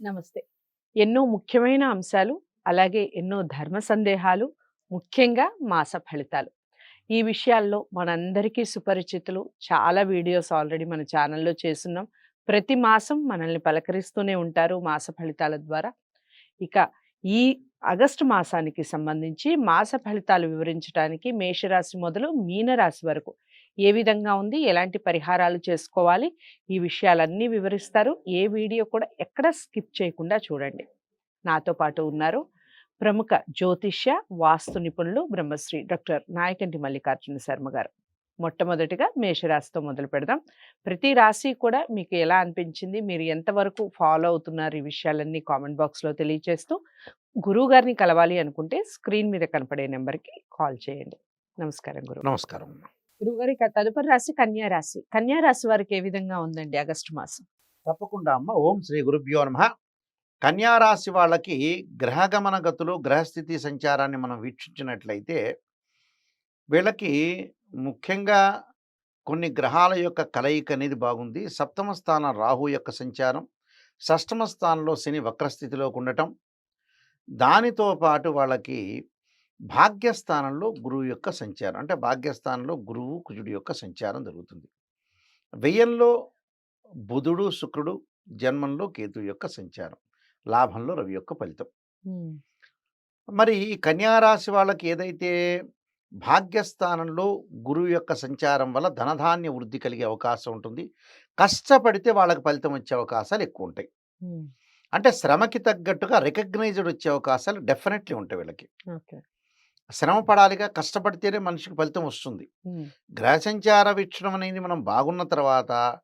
నమస్తే. ఎన్నో ముఖ్యమైన అంశాలు అలాగే ఎన్నో ధర్మ సందేహాలు ముఖ్యంగా మాస ఫలితాలు. ఈ విషయాల్లో మనందరికీ సుపరిచితులు. చాలా వీడియోస్ ఆల్రెడీ మన ఛానల్లో చేస్తున్నాం. ప్రతి మాసం మనల్ని పలకరిస్తూనే ఉంటారు మాస ఫలితాల ద్వారా. ఇక ఈ ఆగస్టు మాసానికి సంబంధించి మాస ఫలితాలు వివరించడానికి మేషరాశి మొదలు మీనరాశి వరకు ఏ విధంగా ఉంది ఎలాంటి పరిహారాలు చేసుకోవాలి ఈ విషయాలన్నీ వివరిస్తారు. ఏ వీడియో కూడా ఎక్కడ స్కిప్ చేయకుండా చూడండి. నాతో పాటు ఉన్నారు ప్రముఖ జ్యోతిష్య వాస్తు నిపుణులు బ్రహ్మశ్రీ డాక్టర్ నాయకంటి మల్లికార్జున శర్మ గారు. మొట్టమొదటిగా మేషరాశితో మొదలు పెడదాం. ప్రతి రాశి కూడా మీకు ఎలా అనిపించింది? మీరు ఎంతవరకు ఫాలో అవుతున్నారు? ఈ విషయాలన్నీ కామెంట్ బాక్స్లో తెలియజేస్తూ గురువు గారిని కలవాలి అనుకుంటే స్క్రీన్ మీద కనపడే నెంబర్కి కాల్ చేయండి. నమస్కారం గురువు. నమస్కారం. గురుగారి ఇక తదుపరి రాశి కన్యారాశి కన్యారాశి వారికి ఏ విధంగా ఉందండి ఆగస్టు మాసం? తప్పకుండా అమ్మ. ఓం శ్రీ గురుభ్యో నమ. కన్యారాశి వాళ్ళకి గ్రహగమన గతులు గ్రహస్థితి సంచారాన్ని మనం వీక్షించినట్లయితే వీళ్ళకి ముఖ్యంగా కొన్ని గ్రహాల యొక్క కలయిక అనేది బాగుంది. సప్తమ స్థానం రాహు యొక్క సంచారం షష్టమ స్థానంలో శని వక్రస్థితిలోకి ఉండటం. దానితో పాటు వాళ్ళకి భాగ్యస్థానంలో గురువు యొక్క సంచారం. అంటే భాగ్యస్థానంలో గురువు కుజుడు యొక్క సంచారం జరుగుతుంది. వ్యయంలో బుధుడు శుక్రుడు జన్మంలో కేతు యొక్క సంచారం. లాభంలో రవి యొక్క ఫలితం. మరి ఈ కన్యారాశి వాళ్ళకి ఏదైతే భాగ్యస్థానంలో గురువు యొక్క సంచారం వల్ల ధనధాన్య వృద్ధి కలిగే అవకాశం ఉంటుంది. కష్టపడితే వాళ్ళకి ఫలితం వచ్చే అవకాశాలు ఎక్కువ ఉంటాయి. అంటే శ్రమకి తగ్గట్టుగా రికగ్నైజ్డ్ వచ్చే అవకాశాలు డెఫినెట్లీ ఉంటాయి వీళ్ళకి. ఓకే. శ్రమ పడాలిగా కష్టపడితేనే మనిషికి ఫలితం వస్తుంది. గ్రహ సంచార వీక్షణం అనేది మనం బాగున్న తర్వాత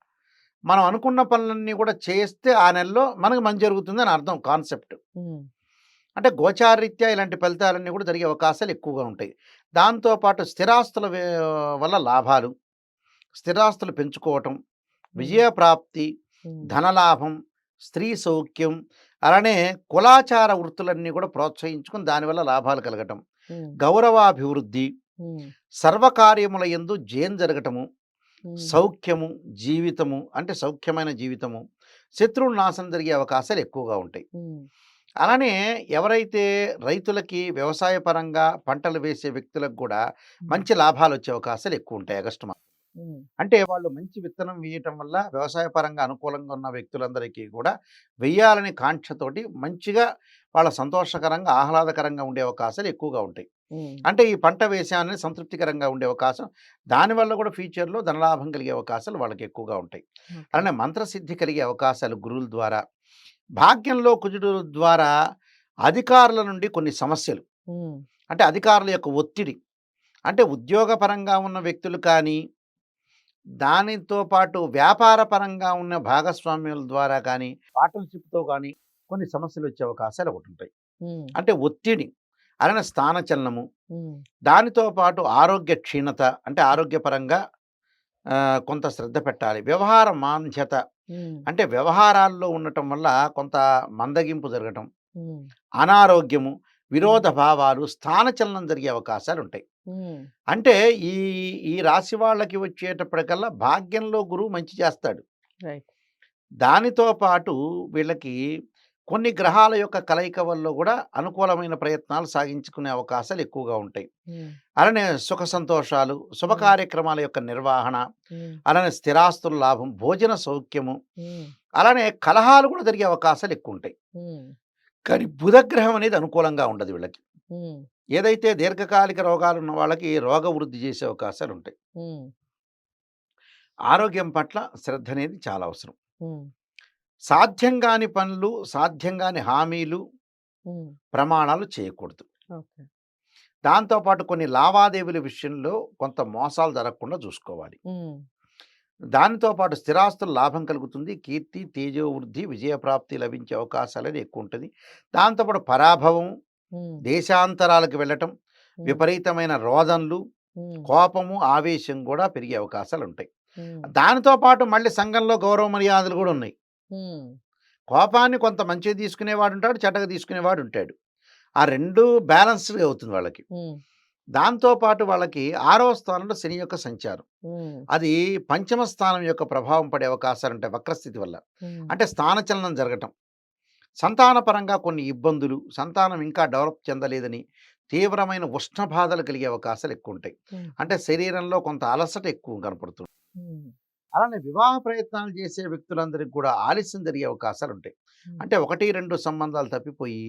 మనం అనుకున్న పనులన్నీ కూడా చేస్తే ఆ నెలలో మనకు మంచి జరుగుతుంది అని అర్థం కాన్సెప్ట్. అంటే గోచారీత్యా ఇలాంటి ఫలితాలన్నీ కూడా జరిగే అవకాశాలు ఎక్కువగా ఉంటాయి. దాంతోపాటు స్థిరాస్తుల వే- వల్ల లాభాలు స్థిరాస్తులు పెంచుకోవటం విజయప్రాప్తి ధనలాభం స్త్రీ సౌఖ్యం అలానే కులాచార వృత్తులన్నీ కూడా ప్రోత్సహించుకుని దానివల్ల లాభాలు కలగటం. గౌరవాభివృద్ధి సర్వకార్యముల యందు జయం జరగటము సౌఖ్యము జీవితము అంటే సౌఖ్యమైన జీవితము శత్రువుల నాశనం జరిగే అవకాశాలు ఎక్కువగా ఉంటాయి. అలానే ఎవరైతే రైతులకి వ్యవసాయ పరంగా పంటలు వేసే వ్యక్తులకు కూడా మంచి లాభాలు వచ్చే అవకాశాలు ఎక్కువ ఉంటాయి ఆగస్టు అంటే వాళ్ళు మంచి విత్తనం వేయటం వల్ల వ్యవసాయ పరంగా అనుకూలంగా ఉన్న వ్యక్తులందరికీ కూడా వెయ్యాలని కాంక్షతోటి మంచిగా వాళ్ళ సంతోషకరంగా ఆహ్లాదకరంగా ఉండే అవకాశాలు ఎక్కువగా ఉంటాయి. అంటే ఈ పంట వేసామని సంతృప్తికరంగా ఉండే అవకాశం దానివల్ల కూడా ఫ్యూచర్లో ధనలాభం కలిగే అవకాశాలు వాళ్ళకి ఎక్కువగా ఉంటాయి. అలానే మంత్రసిద్ధి కలిగే అవకాశాలు గురువుల ద్వారా భాగ్యంలో కుజుడు ద్వారా అధికారుల నుండి కొన్ని సమస్యలు. అంటే అధికారుల యొక్క ఒత్తిడి. అంటే ఉద్యోగపరంగా ఉన్న వ్యక్తులు కానీ దానితో పాటు వ్యాపార పరంగా ఉన్న భాగస్వామ్యుల ద్వారా కానీ పార్ట్నర్షిప్తో కానీ కొన్ని సమస్యలు వచ్చే అవకాశాలు ఒకటి ఉంటాయి. అంటే ఒత్తిడి అలానే స్థానచలనము దానితో పాటు ఆరోగ్య క్షీణత అంటే ఆరోగ్యపరంగా కొంత శ్రద్ధ పెట్టాలి. వ్యవహార మాంద్యత అంటే వ్యవహారాల్లో ఉండటం వల్ల కొంత మందగింపు జరగటం అనారోగ్యము విరోధ భావాలు స్థానచలనం జరిగే అవకాశాలు ఉంటాయి అంటే ఈ ఈ రాశి వాళ్ళకి వచ్చేటప్పటికల్లా భాగ్యంలో గురువు మంచి చేస్తాడు. దానితో పాటు వీళ్ళకి కొన్ని గ్రహాల యొక్క కలయిక వల్ల కూడా అనుకూలమైన ప్రయత్నాలు సాగించుకునే అవకాశాలు ఎక్కువగా ఉంటాయి. అలానే సుఖ సంతోషాలు శుభ కార్యక్రమాల యొక్క నిర్వహణ అలానే స్థిరాస్తుల లాభం భోజన సౌఖ్యము అలానే కలహాలు కూడా జరిగే అవకాశాలు ఎక్కువ ఉంటాయి కానీ బుధగ్రహం అనేది అనుకూలంగా ఉండదు వీళ్ళకి. ఏదైతే దీర్ఘకాలిక రోగాలు ఉన్న వాళ్ళకి రోగ వృద్ధి చేసే అవకాశాలు ఉంటాయి. ఆరోగ్యం పట్ల శ్రద్ధ అనేది చాలా అవసరం. సాధ్యం కాని పనులు సాధ్యం కాని హామీలు ప్రమాణాలు చేయకూడదు. దాంతోపాటు కొన్ని లావాదేవీల విషయంలో కొంత మోసాలు జరగకుండా చూసుకోవాలి. దానితో పాటు స్థిరాస్తుల లాభం కలుగుతుంది. కీర్తి తేజోవృద్ధి విజయప్రాప్తి లభించే అవకాశాలు అనేది ఎక్కువ ఉంటుంది దాంతోపాటు పరాభవం దేశాంతరాలకు వెళ్ళటం విపరీతమైన రోదనలు కోపము ఆవేశం కూడా పెరిగే అవకాశాలు ఉంటాయి దానితో పాటు మళ్ళీ సంఘంలో గౌరవ మర్యాదలు కూడా ఉన్నాయి. కోపాన్ని కొంత మంచిగా తీసుకునేవాడు ఉంటాడు చెడ్డగా తీసుకునేవాడు ఉంటాడు ఆ రెండు బ్యాలెన్స్డ్గా అవుతుంది వాళ్ళకి. దాంతో పాటు వాళ్ళకి ఆరవ స్థానంలో శని యొక్క సంచారం. అది పంచమ స్థానం యొక్క ప్రభావం పడే అవకాశాలు ఉంటాయి వక్రస్థితి వల్ల. అంటే స్థానచలనం జరగటం. సంతానపరంగా కొన్ని ఇబ్బందులు సంతానం ఇంకా డెవలప్ చెందలేదని తీవ్రమైన ఉష్ణ బాధలు కలిగే అవకాశాలు ఎక్కువ ఉంటాయి అంటే శరీరంలో కొంత అలసట ఎక్కువ కనపడుతుంది అలానే వివాహ ప్రయత్నాలు చేసే వ్యక్తులందరికీ కూడా ఆలస్యం జరిగే అవకాశాలు ఉంటాయి. అంటే ఒకటి రెండు సంబంధాలు తప్పిపోయి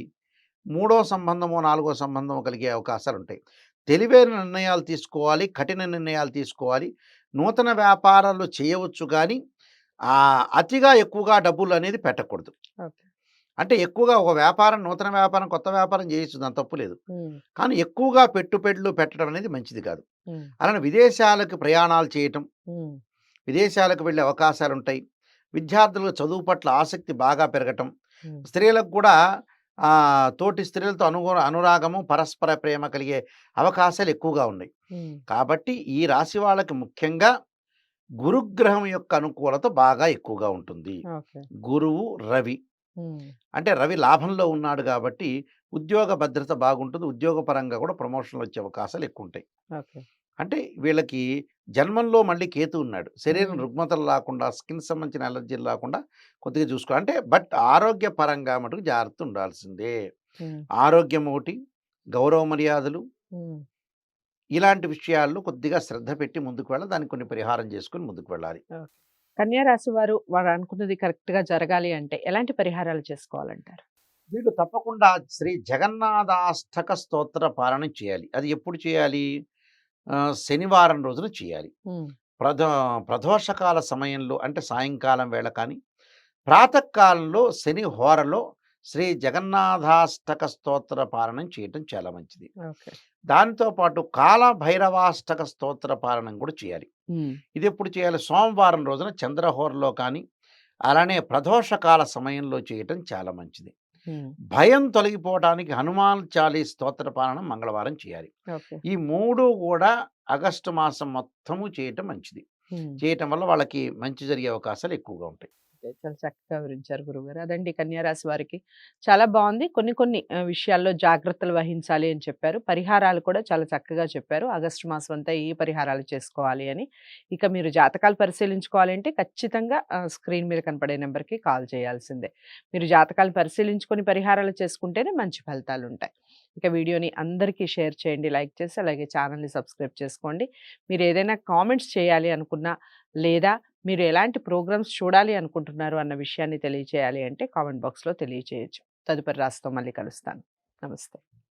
మూడో సంబంధమో నాలుగో సంబంధమో కలిగే అవకాశాలు ఉంటాయి. తెలివైన నిర్ణయాలు తీసుకోవాలి కఠిన నిర్ణయాలు తీసుకోవాలి. నూతన వ్యాపారాలు చేయవచ్చు కానీ ఆ, అతిగా ఎక్కువగా డబ్బులు అనేది పెట్టకూడదు. అంటే ఎక్కువగా ఒక వ్యాపారం నూతన వ్యాపారం కొత్త వ్యాపారం చేయొచ్చు దాని తప్పు లేదు. కానీ ఎక్కువగా పెట్టుబడులు పెట్టడం అనేది మంచిది కాదు. అలానే విదేశాలకు ప్రయాణాలు చేయటం విదేశాలకు వెళ్ళే అవకాశాలు ఉంటాయి విద్యార్థులకు చదువు పట్ల ఆసక్తి బాగా పెరగటం స్త్రీలకు కూడా తోటి స్త్రీలతో అనుగు అనురాగము పరస్పర ప్రేమ కలిగే అవకాశాలు ఎక్కువగా ఉన్నాయి. కాబట్టి ఈ రాశి వాళ్ళకి ముఖ్యంగా గురుగ్రహం యొక్క అనుకూలత బాగా ఎక్కువగా ఉంటుంది. గురువు రవి అంటే రవి లాభంలో ఉన్నాడు కాబట్టి ఉద్యోగ భద్రత బాగుంటుంది. ఉద్యోగపరంగా కూడా ప్రమోషన్లు వచ్చే అవకాశాలు ఎక్కువ ఉంటాయి. అంటే వీళ్ళకి జన్మంలో మళ్ళీ కేతు ఉన్నాడు. శరీరం. రుగ్మతలు రాకుండా స్కిన్ సంబంధించిన అలర్జీలు రాకుండా కొద్దిగా చూసుకో అంటే బట్ ఆరోగ్యపరంగా మటుకు జాగ్రత్త ఉండాల్సిందే. ఆరోగ్యం ఒకటి గౌరవ మర్యాదలు. ఇలాంటి విషయాల్లో కొద్దిగా శ్రద్ధ పెట్టి ముందుకు వెళ్ళాలి. దానికి కొన్ని పరిహారం చేసుకుని ముందుకు వెళ్ళాలి. కన్యా రాశి వారు వారు అనుకున్నది కరెక్ట్గా జరగాలి అంటే ఎలాంటి పరిహారాలు చేసుకోవాలంటారు? వీళ్ళు తప్పకుండా శ్రీ జగన్నాథాష్టక స్తోత్ర పాలన చేయాలి. అది ఎప్పుడు చేయాలి? శనివారం రోజున చేయాలి. ప్రధో ప్రదోషకాల సమయంలో అంటే సాయంకాలం వేళ కానీ ప్రాతకాలంలో శని హోరలో శ్రీ జగన్నాథాష్టక స్తోత్ర పాలనం చేయటం చాలా మంచిది. ఓకే. దాంతో పాటు కాల భైరవాష్టక స్తోత్ర పాలనం కూడా చేయాలి. ఇది ఎప్పుడు చేయాలి? సోమవారం రోజున చంద్రహోరలో కానీ అలానే ప్రదోషకాల సమయంలో చేయటం చాలా మంచిది. భయం తొలగిపోవడానికి హనుమాన్ చాలీ స్తోత్ర పాలనం మంగళవారం చేయాలి. ఈ మూడు కూడా ఆగస్టు మాసం మొత్తము చేయటం మంచిది. చేయటం వల్ల వాళ్ళకి మంచి జరిగే అవకాశాలు ఎక్కువగా ఉంటాయి ఓకే. చాలా చక్కగా వివరించారు గురుగారు అదండి కన్యారాశి వారికి చాలా బాగుంది. కొన్ని కొన్ని విషయాల్లో జాగ్రత్తలు వహించాలి అని చెప్పారు. పరిహారాలు కూడా చాలా చక్కగా చెప్పారు. ఆగస్టు మాసం అంతా ఏ పరిహారాలు చేసుకోవాలి అని. ఇక మీరు జాతకాలు పరిశీలించుకోవాలంటే ఖచ్చితంగా స్క్రీన్ మీద కనపడే నెంబర్కి కాల్ చేయాల్సిందే. మీరు జాతకాలు పరిశీలించుకొని పరిహారాలు చేసుకుంటేనే మంచి ఫలితాలు ఉంటాయి. ఇక వీడియోని అందరికీ షేర్ చేయండి లైక్ చేసి అలాగే ఛానల్ని సబ్స్క్రైబ్ చేసుకోండి. మీరు ఏదైనా కామెంట్స్ చేయాలి అనుకున్నా లేదా మీరు ఎలాంటి ప్రోగ్రామ్స్ చూడాలి అనుకుంటున్నారు అన్న విషయాన్ని తెలియచేయాలి అంటే కామెంట్ బాక్స్లో తెలియచేయచ్చు. తదుపరి రాస్తో మళ్ళీ కలుస్తాను. నమస్తే.